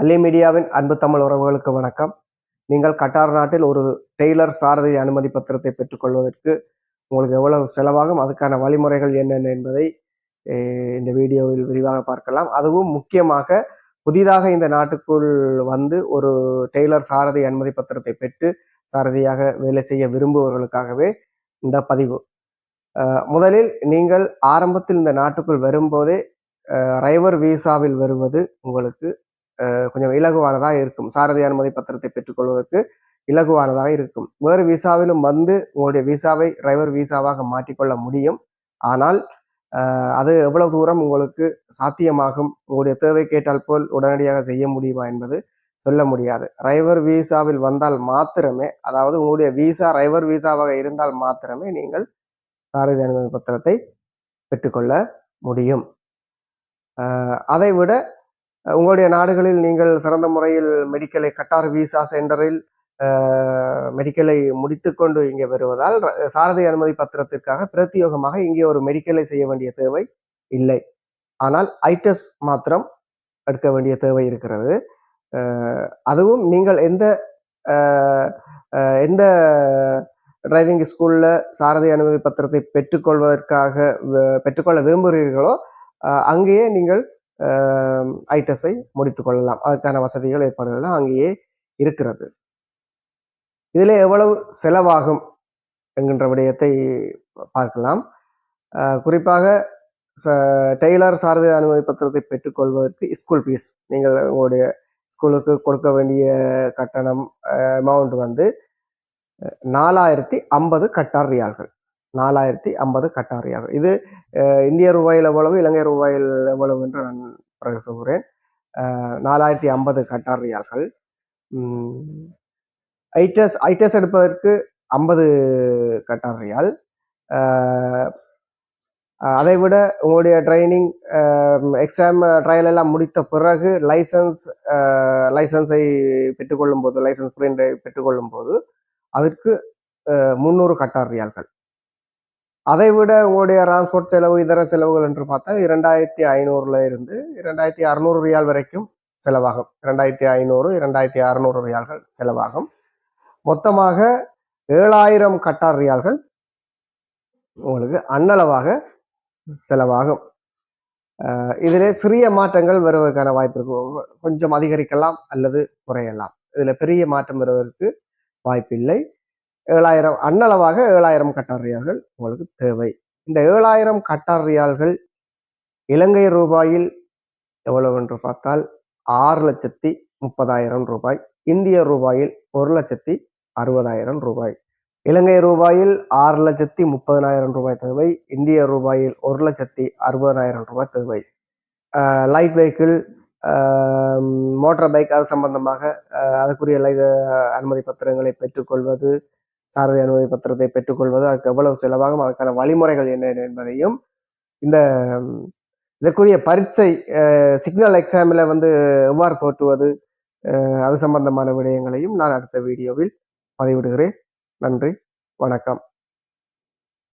அல்லி மீடியாவின் அன்பு தமிழ் உறவுகளுக்கு வணக்கம். நீங்கள் கட்டார் நாட்டில் ஒரு டெய்லர் சாரதி அனுமதி பத்திரத்தை பெற்றுக்கொள்வதற்கு உங்களுக்கு எவ்வளவு செலவாகும் அதுக்கான வழிமுறைகள் என்னென்ன என்பதை இந்த வீடியோவில் விரிவாக பார்க்கலாம். அதுவும் முக்கியமாக புதிதாக இந்த நாட்டுக்குள் வந்து ஒரு டெய்லர் சாரதி அனுமதி பத்திரத்தை பெற்று சாரதியாக வேலை செய்ய விரும்புபவர்களுக்காகவே இந்த பதிவு. முதலில் நீங்கள் ஆரம்பத்தில் இந்த நாட்டுக்குள் வரும்போதே ரைவர் வீசாவில் வருவது உங்களுக்கு கொஞ்சம் இலகுவானதாக இருக்கும். சாரதி அனுமதி பத்திரத்தை பெற்றுக்கொள்வதற்கு இலகுவானதாக இருக்கும். வேறு விசாவிலும் வந்து உங்களுடைய விசாவை ரைவர் விசாவாக மாற்றிக்கொள்ள முடியும். ஆனால் அது எவ்வளவு தூரம் உங்களுக்கு சாத்தியமாகும் உங்களுடைய தேவை கேட்டால் போல் உடனடியாக செய்ய முடியுமா என்பது சொல்ல முடியாது. ரைவர் விசாவில் வந்தால் மாத்திரமே அதாவது உங்களுடைய விசா ரைவர் விசாவாக இருந்தால் மாத்திரமே நீங்கள் சாரதி அனுமதி பத்திரத்தை பெற்றுக்கொள்ள முடியும். அதை விட உங்களுடைய நாடுகளில் நீங்கள் சிறந்த முறையில் மெடிக்கலை கட்டார் விசா சென்டரில் மெடிக்கலை முடித்துக்கொண்டு இங்கே வருவதால் சாரதை சாரதி அனுமதி பத்திரத்திற்காக பிரத்யோகமாக இங்கே ஒரு மெடிக்கலை செய்ய வேண்டிய தேவை இல்லை. ஆனால் ஐட்டஸ் மாத்திரம் எடுக்க வேண்டிய தேவை இருக்கிறது. அதுவும் நீங்கள் எந்த எந்த டிரைவிங் ஸ்கூல்ல சாரதி அனுமதி பத்திரத்தை பெற்றுக்கொள்வதற்காக பெற்றுக்கொள்ள விரும்புகிறீர்களோ அங்கேயே நீங்கள் ஐட்டஸை முடித்து கொள்ளலாம். அதற்கான வசதிகள் ஏற்பாடுகள்லாம் அங்கேயே இருக்கிறது. இதில் எவ்வளவு செலவாகும் என்கின்ற விடயத்தை பார்க்கலாம். குறிப்பாக ச டெய்லர் சாரதி அனுமதி பத்திரத்தை பெற்றுக்கொள்வதற்கு ஸ்கூல் ஃபீஸ் நீங்கள் உங்களுடைய ஸ்கூலுக்கு கொடுக்க வேண்டிய கட்டணம் அமௌண்ட் வந்து நாலாயிரத்தி ஐம்பது கட்டார் ரியால்கள். நாலாயிரத்தி ஐம்பது கட்டார் இது இந்திய ரூபாயில் எவ்வளவு இலங்கை ரூபாயில் எவ்வளவு என்று நான் பிறகு சொல்கிறேன். நாலாயிரத்தி ஐம்பது கட்டாரியார்கள். ஐடெஸ் ஐடெஸ் எடுப்பதற்கு ஐம்பது கட்டாரியால் அதை விட உங்களுடைய ட்ரைனிங் எக்ஸாம் ட்ரையல் எல்லாம் முடித்த பிறகு லைசன்ஸ் லைசன்ஸை பெற்றுக்கொள்ளும் போது லைசன்ஸ் பிரிண்டை பெற்றுக்கொள்ளும் போது அதற்கு முந்நூறு கட்டார் ரியால்கள் அதை விட உங்களுடைய டிரான்ஸ்போர்ட் செலவு இதர செலவுகள் என்று பார்த்தா இரண்டாயிரத்தி ஐநூறுல இருந்து இரண்டாயிரத்தி அறுநூறு ரியால் வரைக்கும் செலவாகும். இரண்டாயிரத்தி ஐநூறு இரண்டாயிரத்தி அறுநூறு ரியால்கள் செலவாகும். மொத்தமாக ஏழாயிரம் கட்டார் ரியால்கள் உங்களுக்கு அன்னளவாக செலவாகும். இதில் இதிலே சிறிய மாற்றங்கள் வருவதற்கான வாய்ப்பு இருக்கு. கொஞ்சம் அதிகரிக்கலாம் அல்லது குறையலாம். இதில் பெரிய மாற்றம் வருவதற்கு வாய்ப்பில்லை. ஏழாயிரம் அன்னளவாக ஏழாயிரம் கட்டார் ரியால்கள் உங்களுக்கு தேவை. இந்த ஏழாயிரம் கட்டார் ரியால்கள் இலங்கை ரூபாயில் எவ்வளவு என்று பார்த்தால் ஆறு லட்சத்தி முப்பதாயிரம் ரூபாய். இந்திய ரூபாயில் ஒரு லட்சத்தி அறுபதாயிரம் ரூபாய். இலங்கை ரூபாயில் ஆறு லட்சத்தி முப்பதனாயிரம் ரூபாய் தேவை. இந்திய ரூபாயில் ஒரு லட்சத்தி அறுபதனாயிரம் ரூபாய் தேவை. லைட் வெஹிக்கிள் மோட்டார் பைக் அது சம்பந்தமாக அதுக்குரிய லை அனுமதி பத்திரங்களை பெற்றுக்கொள்வது சாரதி அனுமதி பத்திரத்தை பெற்றுக்கொள்வது அதுக்கு எவ்வளவு செலவாகும் அதுக்கான வழிமுறைகள் என்ன என்பதையும் இந்த இதற்குரிய பரீட்சை சிக்னல் எக்ஸாமில் வந்து எவ்வாறு தோற்றுவது அது சம்பந்தமான விடயங்களையும் நான் அடுத்த வீடியோவில் பதிவிடுகிறேன். நன்றி வணக்கம்.